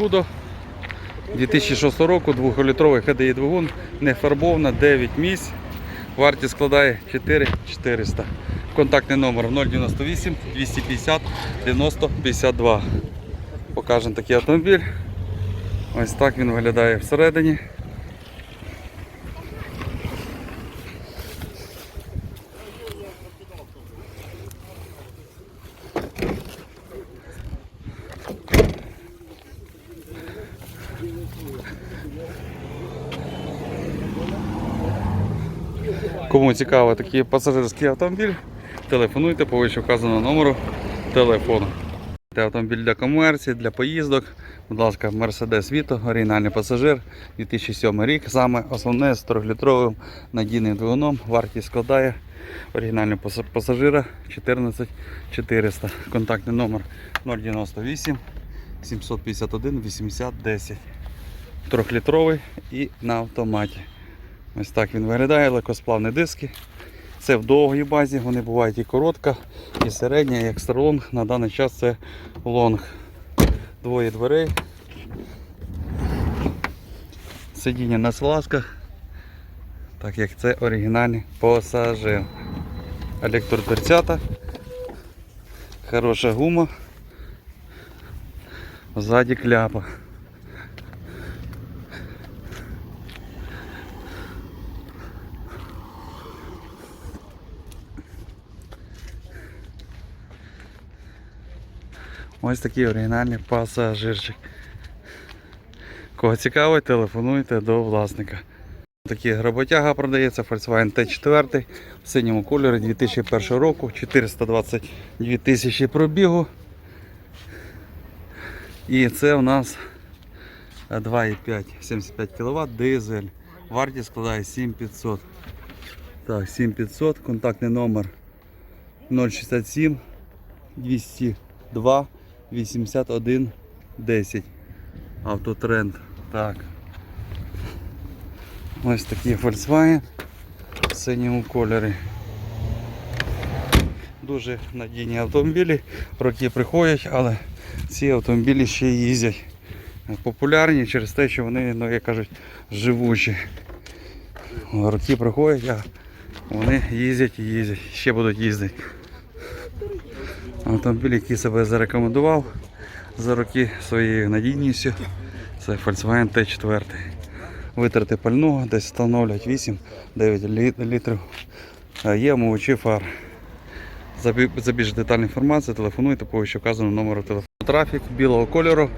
Кудо. 2006 року 2-літровий ХДІ двигун, нефарбована, 9 місць. Вартість складає 4400. Контактний номер 098 250 90 52. Покажемо такий автомобіль. Ось так він виглядає всередині. Кому цікаво такий пасажирський автомобіль, телефонуйте по вище вказаному номеру телефону. Це автомобіль для комерції, для поїздок. Будь ласка, Mercedes Vito, оригінальний пасажир, 2007 рік. Саме основне з 3-літровим надійним двигуном. Вартість складає оригінального паса- пасажира 14400. Контактний номер 098 751 80 10. Трьохлітровий і на автоматі. Ось так він виглядає, легкосплавні диски. Це в довгій базі, вони бувають і коротка, і середня, і екстралонг. На даний час це лонг. Двоє дверей. Сидіння на салазках, так як це оригінальний пасажир. Електродверцята. Хороша гума. Ззаді кляпа. Ось такий оригінальний пасажирчик. Кого цікавить, телефонуйте до власника. Такий гработяга продається Volkswagen T4 в синьому кольорі 2001 року, 422 тисячі пробігу. І це у нас 2,5 75 кВт дизель. Вартість складає 7500. Так, 7500, контактний номер 067 202 81 10. Автотренд. Так. Ось такі Volkswagen в синьому кольорі. Дуже надійні автомобілі, роки приходять, але ці автомобілі ще їздять. Популярні через те, що вони, ну як кажуть, живучі. Роки приходять, а вони їздять і їздять, ще будуть їздити. Автомобіль, який себе зарекомендував за роки своєю надійністю, це Volkswagen T4. Витрати пального десь становлять 8-9 літрів. Є омивачі фар. За бі- За більш детальну інформацію телефонуйте по вище вказаному номеру телефону. Трафік білого кольору.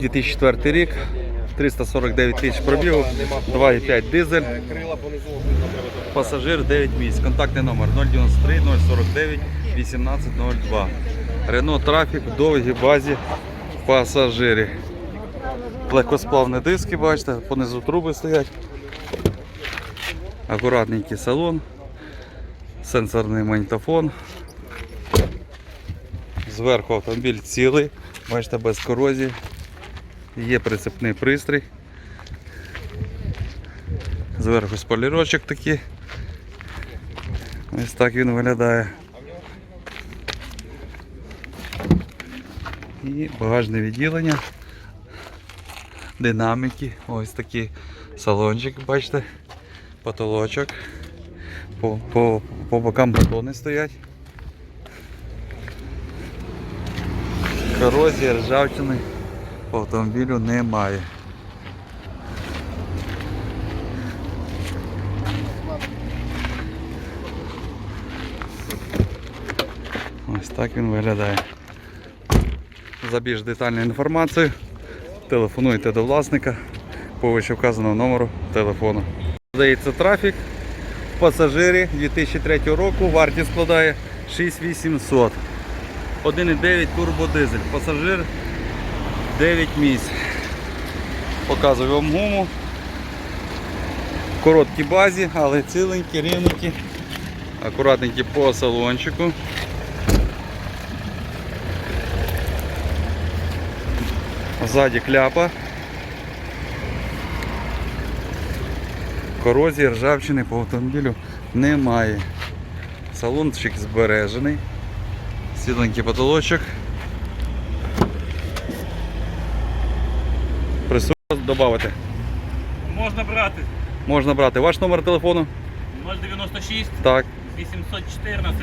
2004 рік, 349 тисяч пробігу, 2,5 дизель. Пасажир 9 місць. Контактний номер 093 049 1802. Рено Трафік в довгій базі пасажирів. Легкосплавні диски, бачите, понизу труби стоять. Акуратненький салон, сенсорний магнітофон. Зверху автомобіль цілий, бачите, без корозії. Є прицепний пристрій. Зверху спойлерочок такий. Ось так він виглядає. І багажне відділення. Динаміки. Ось такий салончик, бачите, потолочок. По, по, по бокам батони стоять. Корозії, ржавчини по автомобілю немає. Ось так він виглядає. За більш детальну інформацію телефонуйте до власника по вище вказаному номеру телефону. Здається трафік. Пасажирі 2003 року вартість складає 6800. 1,9 турбодизель. Пасажир 9 місць. Показую вам гуму. В короткій базі, але ціленькі, рівненькі. Акуратненькі по салончику. Ззаді кляпа. Корозії, ржавчини по автомобілю немає. Салончик збережений. Сідленький потолочок. Присутність додати. Можна брати Можна брати ваш номер телефону. 096 Так, 814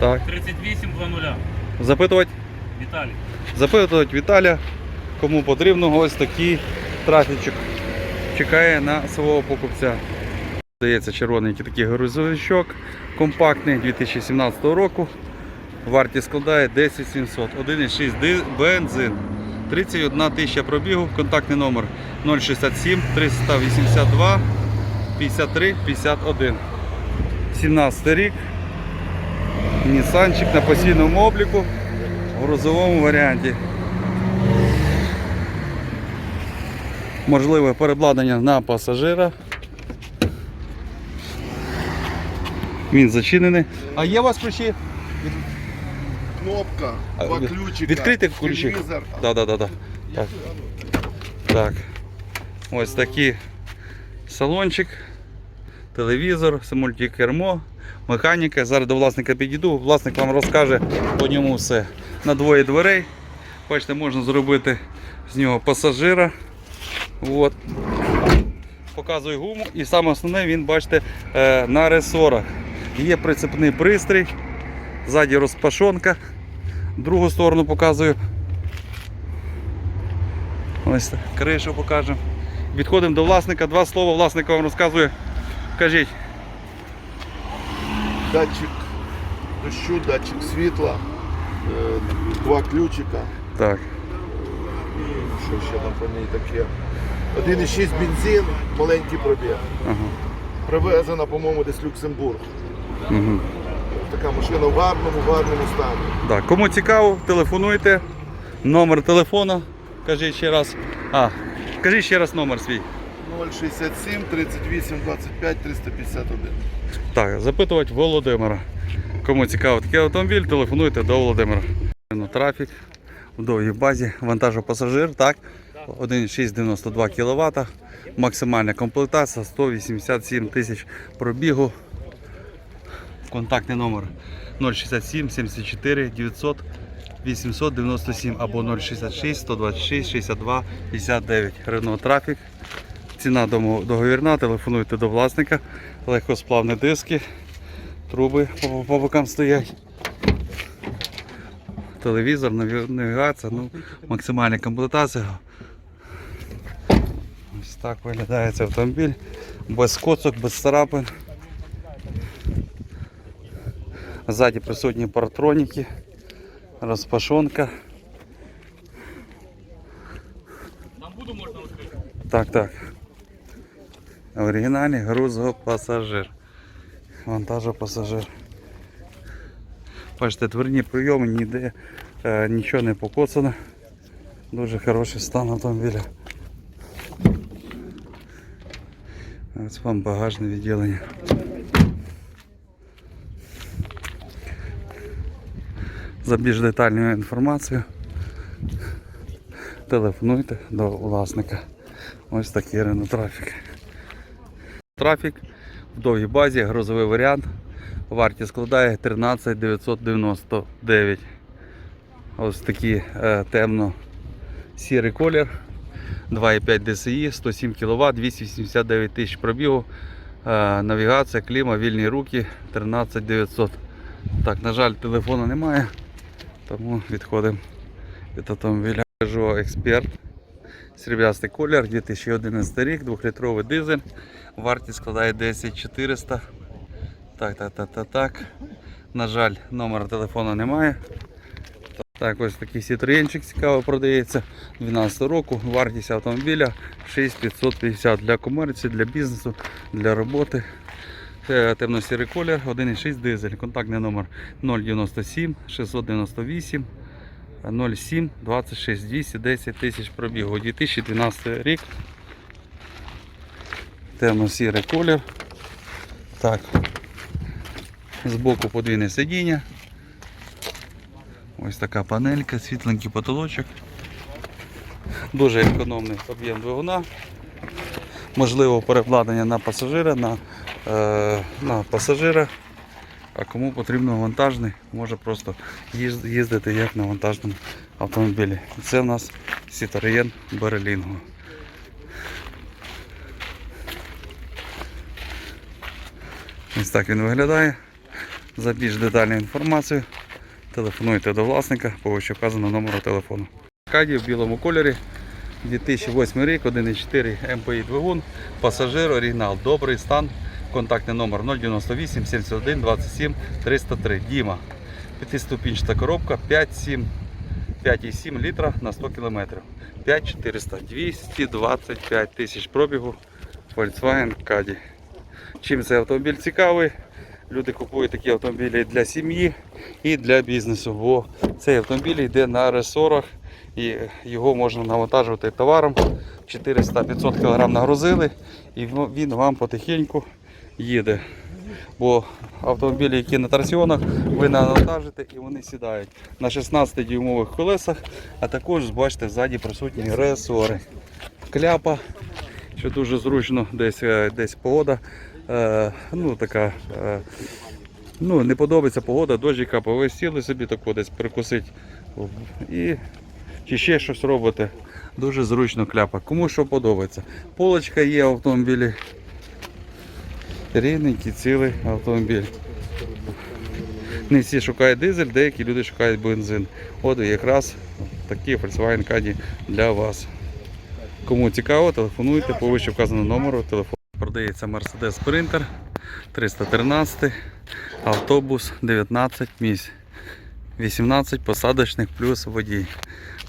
так. 3820. Запитувати. Віталій. Запитувати Віталя, кому потрібно ось такий трафічок. Чекає на свого покупця. Здається, червоненький такий грузовичок, компактний 2017 року. Вартість складає 10 700. 1,6 бензин. 31 тисяча пробігу. Контактний номер 067 382 53 51. 17 рік. Нісанчик на постійному обліку в грузовому варіанті. Можливе перебладнання на пасажира. Він зачинений. А є у вас ключі? Кнопка, два ключика. відкрити ключик. телевізор. Так, так, так. Так. Так. Ось такий салончик, телевізор, мультикермо, механіка. Зараз до власника підійду. Власник вам розкаже по ньому все. На двоє дверей. Бачите, можна зробити з нього пасажира. От. Показую гуму. І саме основне, він, бачите, е, на ресорах. Є прицепний пристрій, ззаді розпашонка. Другу сторону показую. Ось так. Кришу покажемо. Відходимо до власника. Два слова власник вам розказує. Кажіть. Датчик дощу, датчик світла, е, два ключика. Так. І що ще там по ній таке? 1,6 бензин, маленький пробіг. Ага. Привезена, по-моєму, десь Люксембург. Угу. Така машина в гарному, гарному стані. Так. Кому цікаво, телефонуйте. Номер телефона. Кажіть ще раз. А, кажіть ще раз номер свій. 067 38 25 351. Так, запитувати Володимира. Кому цікаво такий автомобіль, телефонуйте до Володимира. Ну, Трафік в довгій базі, вантажопасажир, так? 1,692 кВт, максимальна комплектація 187 тисяч пробігу. Контактний номер 067 74 900 897 або 066 126 62 59. Renault Traffic. Ціна договірна, телефонуйте до власника. Легкосплавні диски, труби по, по бокам стоять. Телевізор, навігація, ну, максимальна комплектація. Так виглядає цей автомобіль. Без коцок, без царапин. Ззаді присутні партроніки, розпашонка. Там буду можна відкрити. Так, так. Оригінальний грузопасажир. Вантажопасажир. Бачите, дверні прийоми, ніде е, нічого не покоцано. Дуже хороший стан автомобіля. Ось вам багажне відділення. За більш детальною інформацією телефонуйте до власника. Ось такий Renault трафік. В довгій базі, грузовий варіант. Вартість складає 13 999. Ось такий е, темно-сірий колір. 2,5 DSI, 107 кВт, 289 тисяч пробігу. Е, навігація, кліма, вільні руки 13 900. Так, на жаль, телефону немає, тому відходимо від автомобіля. Peugeot Expert. Сріблястий колір, 2011 рік, 2-літровий дизель. Вартість складає 10 400. Так, так, так, так, так. На жаль, номера телефону немає. Так, ось такий сітроєнчик цікаво продається 12 року. Вартість автомобіля 6550 для комерції, для бізнесу, для роботи. Темно-сірий колір, 1,6 дизель. Контактний номер 097 698 07 26 210 тисяч пробігу. 2012 рік. Темно-сірий колір. Так. Збоку подвійне сидіння. Ось така панелька, світленький потолочок. Дуже економний об'єм двигуна. Можливо перекладення на пасажира, на е, на пасажира, а кому потрібно вантажний, може просто їздити як на вантажному автомобілі. Це в нас Citroën Berlingo. Ось так він виглядає. За більш детальну інформацію телефонуйте до власника по вище номеру телефону. Каді в білому кольорі. 2008 рік, 1.4 МПІ двигун, пасажир, оригінал, добрий стан. Контактний номер 098 71 27 303. Діма. П'ятиступінчата коробка 5,7 5,7 літра на 100 км. 5400. 225 тисяч пробігу. Volkswagen Caddy. Чим цей автомобіль цікавий? Люди купують такі автомобілі для сім'ї і для бізнесу, бо цей автомобіль йде на ресорах і його можна навантажувати товаром. 400-500 кг нагрузили і він- вам потихеньку їде. Бо автомобілі, які на торсіонах, ви навантажите і вони сідають на 16-дюймових колесах, а також бачите ззаді присутні ресори. Кляпа, що дуже зручно, десь, е, десь погода. Е, ну, така, е, ну, не подобається погода, дощика, ви собі тако десь перекусить і чи ще щось робите. Дуже зручно кляпа. Кому що подобається. Полочка є в автомобілі. Рівненький цілий автомобіль. Не всі шукають дизель, деякі люди шукають бензин. От якраз такий Volkswagen Caddy для вас. Кому цікаво, телефонуйте по вище вказаному номеру телефону. Продається Mercedes Sprinter 313, автобус 19 місць. 18 посадочних плюс водій.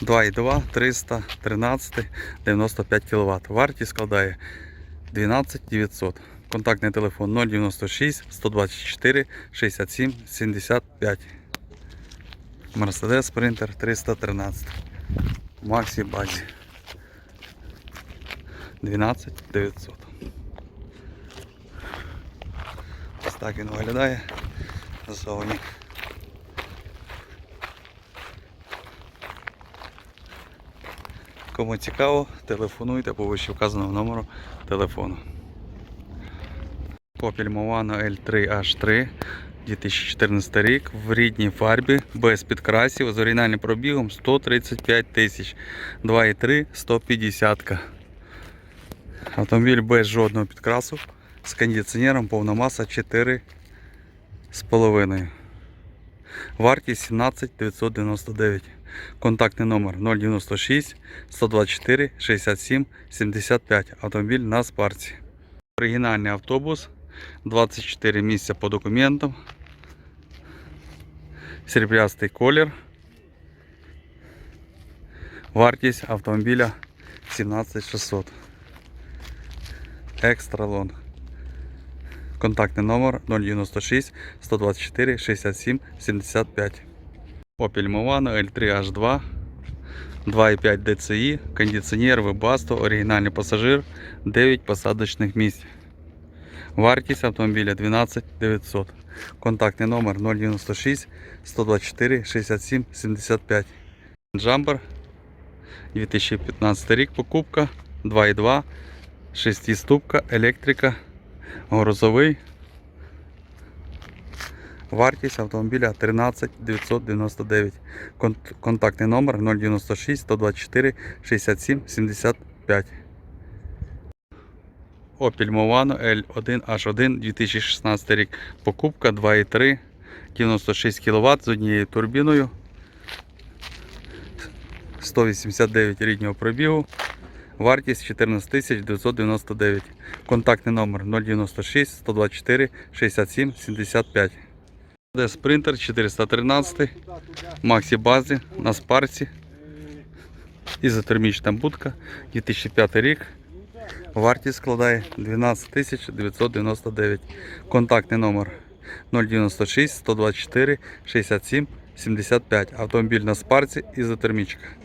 2,2, 313, 95 кВт. Вартість складає 12 900. Контактний телефон 096 124 67 75. Mercedes Sprinter 313. Максі базі. 12 900. Ось так він виглядає ззовні. Кому цікаво, телефонуйте по вище вказаному номеру телефону. Opel Movano L3H3 2014 рік в рідній фарбі, без підкрасів, з оригінальним пробігом 135 тисяч, 2,3 150. Автомобіль без жодного підкрасу, з кондиціонером, повна маса 4,5. Вартість 17 999. Контактний номер 096 124 67 75. Автомобіль на спарці. Оригінальний автобус. 24 місця по документам. Серебрястий колір. Вартість автомобіля 17600. Екстра лонг. Контактний номер 096 124 67 75. Opel Movano L3H2 2,5 DCI, кондиціонер, Webasto, оригінальний пасажир, 9 посадочних місць. Вартість автомобіля 12 900. Контактний номер 096 124 67 75. Джампер 2015 рік покупка 2,2, 6 ступка, електрика, грузовий. Вартість автомобіля 13 999. Контактний номер 096 124 67 75. Opel Movano L1H1 2016 рік. Покупка 2,3, 96 кВт з однією турбіною. 189 ріднього пробігу. Вартість 14 999. Контактний номер 096 124 67 75. Де спринтер 413, Максі базі на спарці. Ізотермічна будка 2005 рік. Вартість складає 12 999. Контактний номер 096 124 67 75. Автомобіль на спарці ізотермічка.